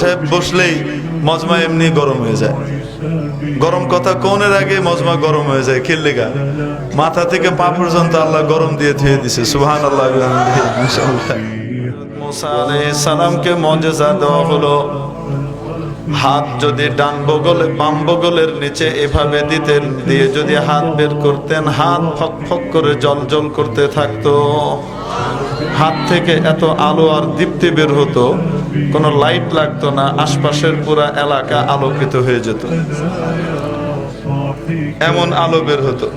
সাহেব বসলেই মজমা এমনি গরম হয়ে যায়। গরম কথা কোনের আগে মজমা গরম হয়ে যায় কিল্লিগা মাথা থেকে পা পর্যন্ত আল্লাহ গরম দিয়ে ধুয়ে দিছে সুহান আল্লাহ সালামকে মজেজা দেওয়া হলো। হাত যদি ডান বগলে, বাম বগলের নিচে এভাবে দিতেন দিয়ে যদি হাত বের করতেন, হাত ফক ফক করে জল জল করতে থাকতো। হাত থেকে এত আলো আর দীপ্তি বের হতো, কোনো লাইট লাগতো না, আশপাশের পুরা এলাকা আলোকিত হয়ে যেত। এমন আলো বের হতো।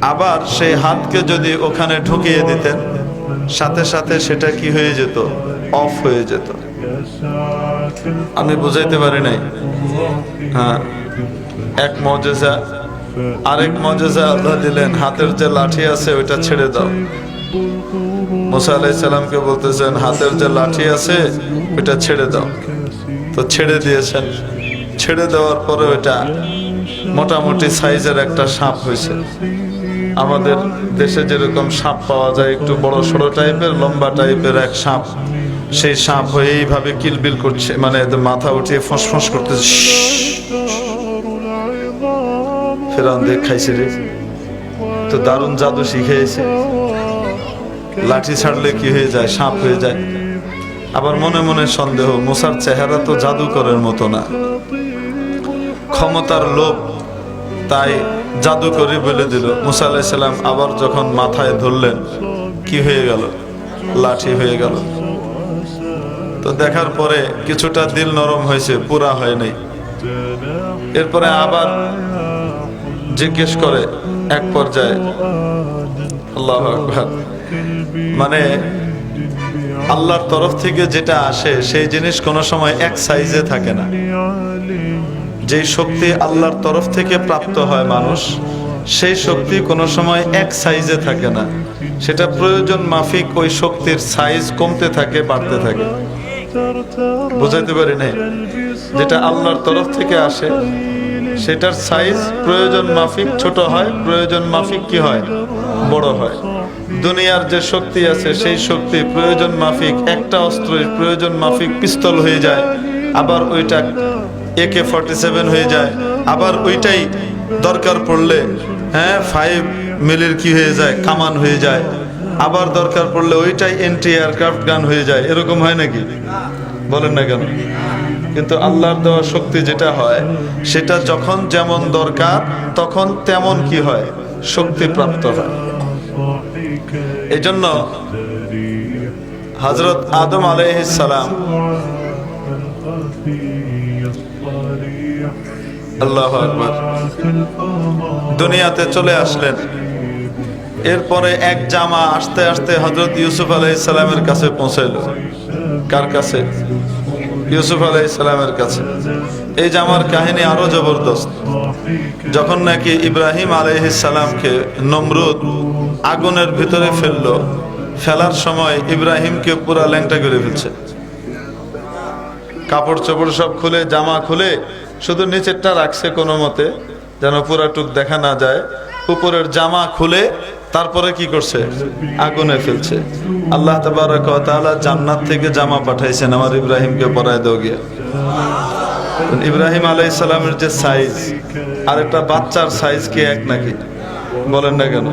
আবার সেই হাতকে যদি ওখানে ঢুকিয়ে দিতেন, সাথে সাথে সেটা কি হয়ে যেত? অফ হয়ে যেত। আমি বুঝাইতে পারি নাই। হ্যাঁ। এক মজেজা, আরেক মজেজা আল্লাহ দিলেন, হাতের যে লাঠি আছে, ওইটা ছেড়ে দাও। মুসা আলাইসাল্লামকে বলতেছেন, হাতের যে লাঠি আছে, ওইটা ছেড়ে দাও। তো ছেড়ে দিয়েছেন। ছেড়ে দেওয়ার পরে ওইটা মোটামুটি সাইজের একটা সাপ হয়েছে। আমাদের দেশে যেরকম সাপ পাওয়া যায়, একটু বড় সড়ো টাইপের, লম্বা টাইপের এক সাপ। সেই সাপ হয়ে এইভাবে কিলবিল করছে মানে মাথা উঠিয়ে ফসফস করতেছে। ফেরান দেখ খাইছে রে। তো দারুণ জাদু শিখেছে লাঠি ছাড়লে কি হয়ে যায়? সাপ হয়ে যায়। আবার মনে মনে সন্দেহ, মুসার চেহারা তো জাদুকরের মতো না। ক্ষমতার লোভ তাই জাদু করে বলে দিল। মুসা আলাইসাল্লাম আবার যখন মাথায় ধরলেন, কি হয়ে গেল? লাঠি হয়ে গেল। তো দেখার পরে কিছুটা দিল নরম হয়েছে, পুরা হয় নাই। এরপরে আবার জিজ্ঞেস করে এক পর্যায়ে, আল্লাহ আকবার। মানে আল্লাহর তরফ থেকে যেটা আসে, সেই জিনিস কোনো সময় এক সাইজে থাকে না। যে শক্তি আল্লাহর তরফ থেকে প্রাপ্ত হয় মানুষ, সেই শক্তি কোনো সময় এক সাইজে থাকে না। সেটা প্রয়োজন মাফিক ওই শক্তির সাইজ কমতে থাকে, বাড়তে থাকে। বুঝাইতে পারি নাই? যেটা আল্লাহর তরফ থেকে আসে, সেটার সাইজ প্রয়োজন মাফিক ছোট হয়, প্রয়োজন মাফিক কি হয় বড় হয়। দুনিয়ার যে শক্তি আছে, সেই শক্তি প্রয়োজন মাফিক, একটা অস্ত্রের প্রয়োজন মাফিক পিস্তল হয়ে যায়, আবার ওইটা একে ফর্টি সেভেন হয়ে যায়, আবার ওইটাই দরকার পড়লে হ্যাঁ ফাইভ মিলির কি হয়ে যায়, কামান হয়ে যায়, আবার দরকার পড়লে ওইটাই এন্টি এয়ারক্রাফট গান হয়ে যায়, এরকম হয় নাকি? বলেন না কেন? কিন্তু আল্লাহর দেওয়া শক্তি যেটা হয়, সেটা যখন যেমন দরকার, তখন তেমন কি হয়? শক্তি প্রাপ্ত হয়। এই জন্য হজরত আদম আলাইহিসালাম আল্লাহ আকবার দুনিয়াতে চলে আসলেন। এরপরে এক জামা আস্তে আস্তে হজরত ইউসুফ আলাইসালামের কাছে পৌঁছাইল। কার কাছে? ইউসুফ আলাইসালামের কাছে। এই জামার কাহিনী আরও জবরদস্ত। যখন নাকি ইব্রাহিম আলাইহিসালামকে নমরুদ আগুনের ভিতরে ফেলল, ফেলার সময় ইব্রাহিমকে পুরা ল্যাংটা করে ফেলছে। কাপড় চোপড় সব খুলে, জামা খুলে, শুধু নিচেরটা রাখছে কোনো মতে, যেন পুরাটুক দেখা না যায়। উপরের জামা খুলে তারপরে কি করছে? আগুনে ফেলছে। আল্লাহ ওয়া জান্নাত থেকে জামা পাঠাইছেন আমার ইব্রাহিমকে পরায় দাও গিয়া। ইব্রাহিম আলাইহিস সালামের যে সাইজ আর একটা বাচ্চার সাইজ কি এক নাকি? বলেন না কেন?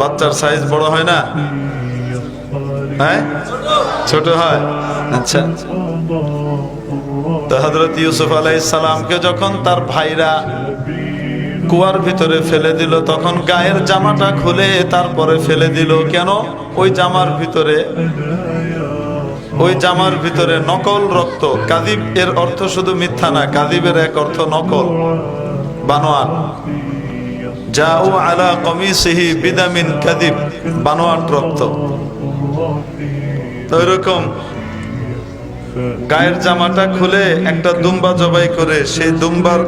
বাচ্চার সাইজ বড় হয় না? হ্যাঁ? ছোট হয়? আচ্ছা। তো হজরত ইউসুফ আলাইহিস সালামকে যখন তার ভাইরা কুয়ার ভিতরে ফেলে দিল। তখন গায়ের জামাটা খুলে তারপরে ফেলে দিল। কেন? ওই জামার ভিতরে, ওই জামার ভিতরে নকল রক্ত। কাদিব এর অর্থ শুধু মিথ্যা না কাদিবের এক অর্থ নকল। বানোয়াট যাও আলা কমি কমিসিহি বিদামিন কাদিব বানোয়াট রক্ত। তো এরকম গায়ের জামাটা খুলে একটা দুম্বা জবাই করে সেই দুম্বার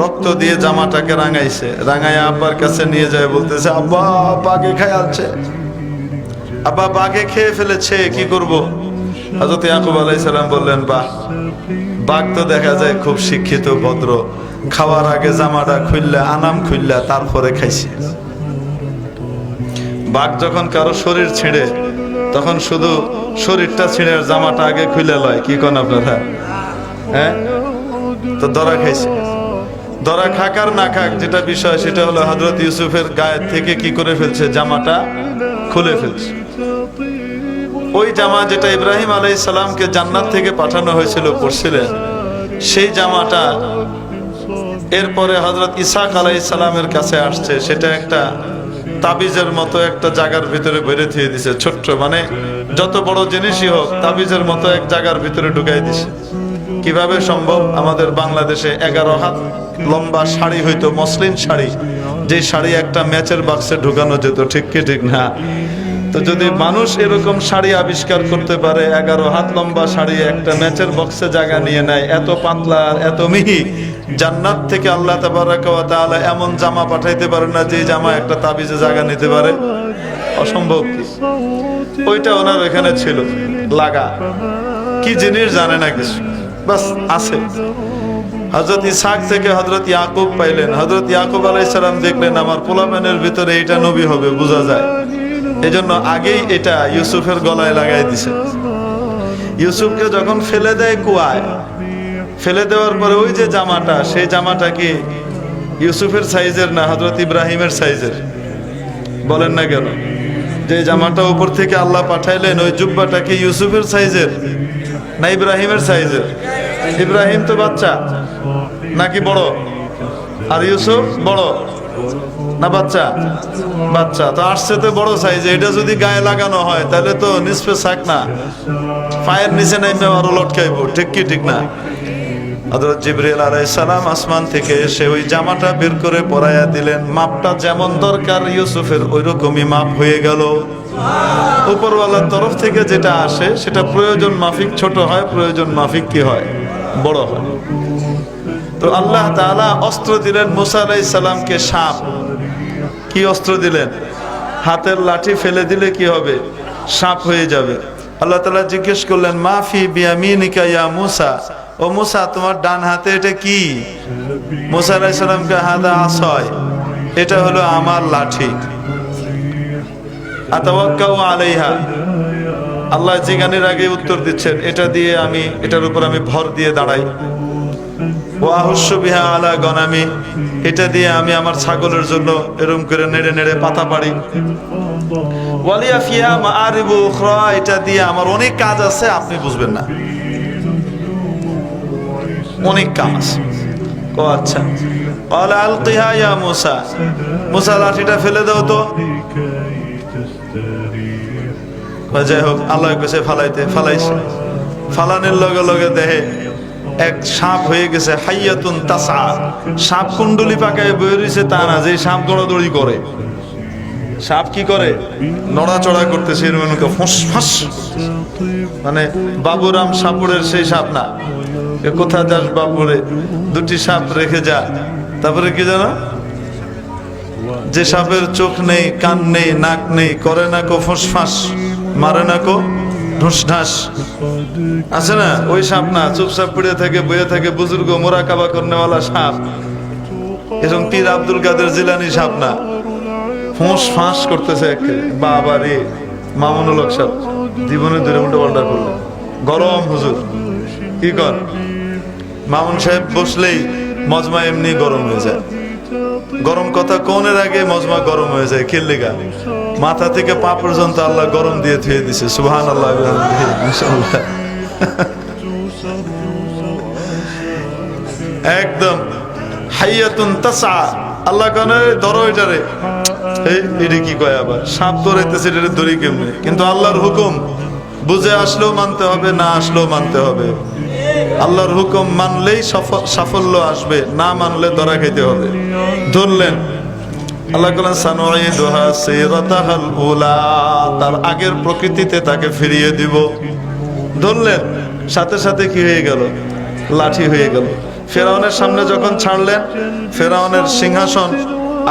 রক্ত দিয়ে জামাটাকে রাঙাইছে। রাঙাইয়া আব্বার কাছে নিয়ে যায়, বলতেছে, আব্বা, বাঘে খায় আছে আব্বা, বাঘে খেয়ে ফেলেছে, কি করব? হজরত ইয়াকুব আলাইসালাম বললেন, বাহ, বাঘ তো দেখা যায় খুব শিক্ষিত, ভদ্র। খাওয়ার আগে জামাটা খুললে আনাম খুললা তারপরে খাইছে। বাঘ যখন কারও শরীর ছেড়ে, তখন শুধু শরীরটা ছিঁড়ে জামাটা আগে খুলে লয়। কি কোন আপনারা? হ্যাঁ? তো দরা খাইছে। দরা খাক আর না খাক, যেটা বিষয় সেটা হলো হজরত ইউসুফের গায়ের থেকে কি করে ফেলছে? জামাটা খুলে ফেলছে। ওই জামা যেটা ইব্রাহিম আলাই সালামকে জান্নাত থেকে পাঠানো হয়েছিল পড়ছিলেন, সেই জামাটা এরপরে হজরত ইসাক আলাই সালামের কাছে আসছে, সেটা একটা তাবিজের মতো একটা জায়গার ভিতরে বেড়ে থিয়ে দিছে, ছোট্ট মানে যত বড় জিনিসই হোক, তাবিজের মতো এক জায়গার ভিতরে ঢুকাই দিছে। কীভাবে সম্ভব? আমাদের বাংলাদেশে এগারো হাত লম্বা শাড়ি হইতো, মসলিন শাড়ি। যে শাড়ি একটা ম্যাচের বাক্সে ঢুকানো যেত, ঠিক কি ঠিক না? তো যদি মানুষ এরকম শাড়ি আবিষ্কার করতে পারে, এগারো হাত লম্বা শাড়ি একটা ম্যাচের বক্সে জায়গা নিয়ে নেয়, এত পাতলা আর এত মিহি, জান্নাত থেকে আল্লাহ তাআলা এমন জামা পাঠাইতে পারে না, যে জামা একটা তাবিজে জায়গা নিতে পারে? অসম্ভব। ওইটা ওনার এখানে ছিল, লাগা। কি জিনিস জানে না কিছু। বাস, আছে। হজরত ইসাক থেকে হজরত ইয়াকুব পাইলেন। হজরত ইয়াকুব আলাইসালাম দেখলেন, আমার পোলাপানের ভিতরে এটা নবী হবে বোঝা যায়। এজন্য আগেই এটা ইউসুফের গলায় লাগাই দিছে। ইউসুফকে যখন ফেলে দেয় কুয়ায়, ফেলে দেওয়ার পরে ওই যে জামাটা, সেই জামাটা কি ইউসুফের সাইজের না হজরত ইব্রাহিমের সাইজের? বলেন না কেন? যে জামাটা উপর থেকে আল্লাহ পাঠাইলেন, ওই জুব্বাটা কি ইউসুফের সাইজের? না ইব্রাহিমের সাইজের? ইব্রাহিম তো বাচ্চা। নাকি বড়? আর ইউসুফ বড়? না বাচ্চা? বাচ্চা। তো আসছে তো বড় সাইজ। এটা যদি গায়ে লাগানো হয়, তাহলে তো নিষ্পে শাক না। পায়ের নিচে নাইমে আরও লটকাইব ঠিক কি, ঠিক না? হযরত জিবরিল সালাম আসমান থেকে এসে ওই জামাটা বের করে পরাইয়া দিলেন। মাপটা যেমন দরকার, ইউসুফের ওই রকমই মাপ হয়ে গেল। উপরওয়ালার তরফ থেকে যেটা আসে, সেটা প্রয়োজন মাফিক ছোট হয়, প্রয়োজন মাফিক কি হয়? বড় হয়। তো আল্লাহ তাআলা অস্ত্র দিলেন মুসা সালামকে সাপ। কি অস্ত্র দিলেন? হাতের লাঠি ফেলে দিলে কি হবে? সাপ হয়ে যাবে। আল্লাহ তালা জিজ্ঞেস করলেন মাফি বিয়ামিনিকা ইয়া মুসা? ও মুসা, তোমার ডান হাতে এটা কি? মুসা আলাইহিস সালামকে, হাদা আসয় এটা হলো আমার লাঠি। আতাওয়াক্কাউ আলাইহা। আল্লাহ যে গানের আগে উত্তর দিচ্ছেন, এটা দিয়ে আমি, এটার উপর আমি ভর দিয়ে দাঁড়াই। ওয়াহস্য বিহা আলা গনামি, এটা দিয়ে আমি আমার ছাগলের জন্য এরম করে নেড়ে নেড়ে পাতা পারি ওয়ালিয়া ফিয়া মারিবু উখরা, এটা দিয়ে আমার অনেক কাজ আছে, আপনি বুঝবেন না। অনেক কাজ ও আচ্ছা। আলকিহা ইয়া মুসা। মুসা লাঠিটা ফেলে দাও তো। যাই হোক আল্লাহ কাছে ফালাইতে, ফালাইছে। ফালানের লগে লগে দেহে এক সাপ হয়ে গেছে, হাইয়াতুন তাসা সাপ কুণ্ডলি পাকায় বয়ে রয়েছে তা না যে সাপ দৌড়াদৌড়ি করে। সাপ কি করে? নড়াচড়া করতেছে এর মানে ফোঁস, ফাঁস। মানে বাবুরাম সাপুরের সেই সাপ না। কোথা যাস বাবুরে দুটি সাপ রেখে যা। তারপরে কি জানো? যে সাপের চোখ নেই, কান নেই, নাক নেই, করে না কো ফোঁসফাঁস মারে না কো? ঢুস ঢাস আছে না? ওই সাপ না, চুপচাপ পড়ে থাকে, বয়ে থাকে, বুজুর্গ, মোরা কাবা করনেওয়ালা সাপ। এরকম পীর আব্দুল কাদের জিলানি সাপ না? ফোঁস ফাঁস করতেছে বাবা রে, মামুনুল সাহেব জীবনে দূরে উল্টো পাল্টা করলে। গরম, হুজুর। কি কর? মামুন সাহেব বসলেই মজমা এমনি গরম হয়ে যায়। গরম কথা কোনের আগে মজমা গরম হয়ে যায় খেললে গা মাথা থেকে পা পর্যন্ত আল্লাহ গরম দিয়ে থুয়ে দিছে সুবহান আল্লাহ একদম। হাইয়াতুন তাসা আল্লাহ কানে, ধরো এটারে। এই, এটি কি কয় আবার? সাপ ধরাইতেছে, এটারে ধরি কেমনে? কিন্তু আল্লাহর হুকুম, বুঝে আসলেও মানতে হবে, না আসলেও মানতে হবে। আল্লাহর হুকুম মানলেই সাফল্য আসবে, না মানলে ধরা খেতে হবে। ধরলেন, আল্লাহ বলেন সানুঈদুহা সিরাতাহাল উলা তার আগের প্রকৃতিতে তাকে ফিরিয়ে দিব। ধরলেন, সাথে সাথে কি হয়ে গেল? লাঠি হয়ে গেল। ফেরাউনের সামনে যখন ছাড়লেন, ফেরাউনের সিংহাসন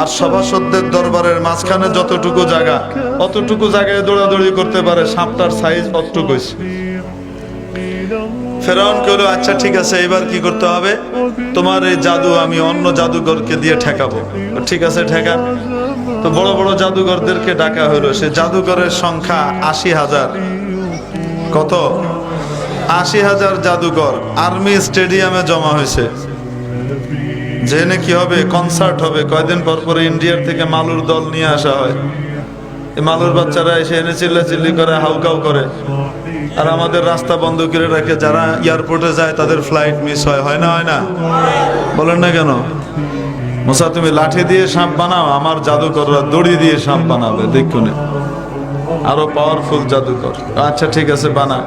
আর সভাসদদের দরবারের মাঝখানে যতটুকু জায়গা, অতটুকু জায়গায় দৌড়াদৌড়ি করতে পারে, সাপটার সাইজ অতটুকু হয়েছে। ফেরাউন কইলো আচ্ছা ঠিক আছে, এবার কি করতে হবে? তোমার এই জাদু আমি অন্য জাদুঘরকে দিয়ে ঠেকাবো। ঠিক আছে, ঠেকা। তো বড় বড় জাদুঘরদেরকে ডাকা হলো সে জাদুঘরের সংখ্যা আশি হাজার। কত? আশি হাজার জাদুঘর আর্মি স্টেডিয়ামে জমা হয়েছে। জেনে কি হবে? কনসার্ট হবে। কয়দিন পর পর ইন্ডিয়ার থেকে মালুর দল নিয়ে আসা হয়। মালুর বাচ্চারা এসে এনে চিল্লা চিল্লি করে হাউকাউ করে। আর আমাদের রাস্তা বন্ধ করে রাখে যারা এয়ারপোর্টে যায়, তাদের ফ্লাইট মিস হয়। হয় না হয় না? বলেন না কেন? মুসা, তুমি লাঠি দিয়ে সাপ বানাও, আমার জাদুকররা দড়ি দিয়ে সাপ বানাবে, দেখুনে। আরও পাওয়ারফুল জাদুকর। আচ্ছা ঠিক আছে, বানা।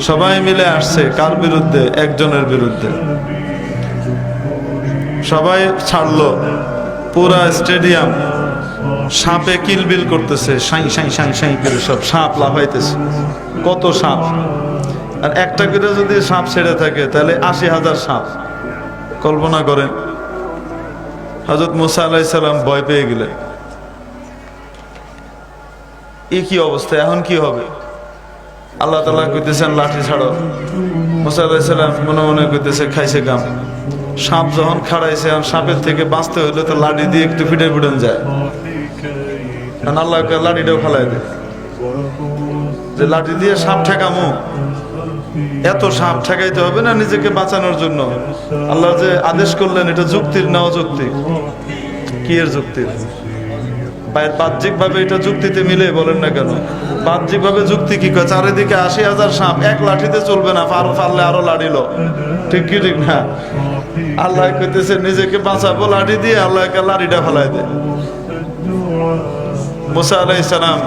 সবাই মিলে আসছে, কার বিরুদ্ধে? একজনের বিরুদ্ধে। সবাই ছাড়লো। পুরা স্টেডিয়াম। সাপে কিলবিল করতেছে, সাই সাই সাই সাই করে সব সাপ লাফাইতেছে। কত সাপ? আর একটা করে যদি সাপ ছেড়ে থাকে, তাহলে আশি হাজার সাপ। কল্পনা করেন হজরত মুসা আলাইসাল্লাম ভয় পেয়ে গেলেন। এই কি অবস্থা? এখন কি হবে? আল্লাহ তালা কইতেছেন, লাঠি ছাড়ো। মুসা আলাইসাল্লাম মনে মনে কইতেছে, খাইছে গাম সাপ যখন খাড়াইছে সাপের থেকে বাঁচতে হইলে তো লাঠি দিয়ে একটু ফিটে ফিটন যায়। কারণ আল্লাহকে লাঠিটাও খালাই দে। যে লাঠি দিয়ে সাপ ঠেকামো, এত সাপ ঠেকাইতে হবে না নিজেকে বাঁচানোর জন্য। আল্লাহ যে আদেশ করলেন, এটা যুক্তির না অযৌক্তিক? কি এর যুক্তির বাহ্যিক ভাবে এটা যুক্তিতে মিলে, বলেন না কেন? বাহ্যিক ভাবে যুক্তি কি? কয়, চারিদিকে আশি হাজার সাপ, এক লাঠিতে চলবে না পার পারলে আরও লাড়িল ঠিক কি, ঠিক না? আল্লাহ কইতেছে, নিজেকে বাঁচাবো লাঠি দিয়ে আল্লাহকে লাঠিটা ফেলাই দে। মুসা আলাই সালাম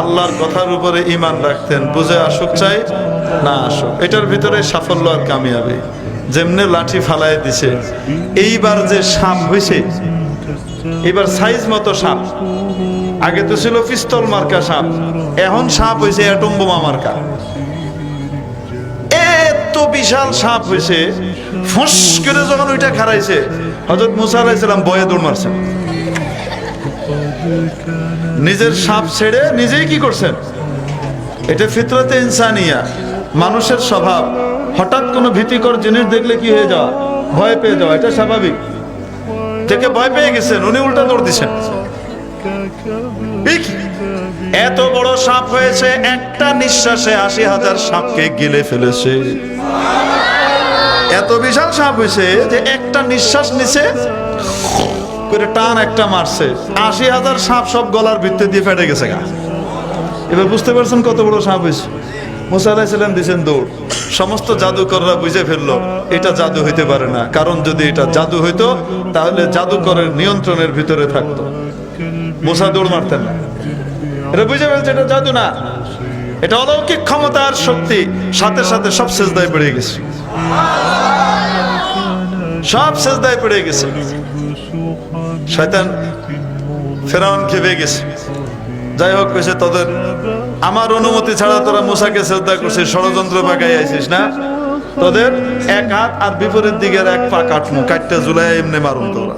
আল্লাহর কথার উপরে ইমান রাখতেন। বুঝে আসুক চাই, না আসুক। এটার ভিতরে সাফল্য আর কামিয়াবি। যেমনে লাঠি ফালাই দিছে। এইবার যে সাপ হয়েছে এবার সাইজ মতো সাপ। আগে তো ছিল পিস্তল মার্কা সাপ। এখন সাপ হয়েছে অ্যাটম বোমা মার্কা। এত বিশাল সাপ হয়েছে ফস করে যখন ওইটা খারাইছে হজরত মুসা আলাইসালাম বয়ে দৌড় মারছেন। নিজের সাপ ছেড়ে নিজেই কি করছেন? এটা ফিতরতে ইনসানিয়া, মানুষের স্বভাব। হঠাৎ কোনো ভীতিকর জিনিস দেখলে কি হয়ে যাওয়া? ভয় পেয়ে যাওয়া, এটা স্বাভাবিক। থেকে ভয় পেয়ে গেছেন, উনি উল্টা দৌড় দিচ্ছেন। এত বড় সাপ হয়েছে, একটা নিঃশ্বাসে আশি হাজার সাপকে গিলে ফেলেছে। এত বিশাল সাপ হয়েছে যে একটা নিঃশ্বাস নিছে করে টান একটা মারছে। আশি হাজার সাপ সব গলার ভিত্তি দিয়ে ফেটে গেছে গা। এবার বুঝতে পারছেন কত বড় সাপ হয়েছে দৌড়। সমস্ত জাদুকররা বুঝে ফেলল, এটা জাদু হইতে পারে না। কারণ যদি এটা জাদু হইতো, তাহলে জাদুকরের নিয়ন্ত্রণের ভিতরে থাকতো। মুসা দৌড় মারতেন না। এটা বুঝে ফেলছে, এটা জাদু না। এটা অলৌকিক ক্ষমতার শক্তি। সাথে সাথে সব শেষদায় পড়ে গেছে। সব শেষদায় পড়ে গেছে। শয়তান ফেরাউন খেপে গেছে। যাই হোক কইছে তোদের। আমার অনুমতি ছাড়া তোরা মুসাকে শ্রদ্ধা করছিস, ষড়যন্ত্র পাকাই আইছিস না? তোদের এক হাত আর বিপরীত দিকের এক পা কাটমু, কাটটা জুলাই এমনি মারুন তোরা।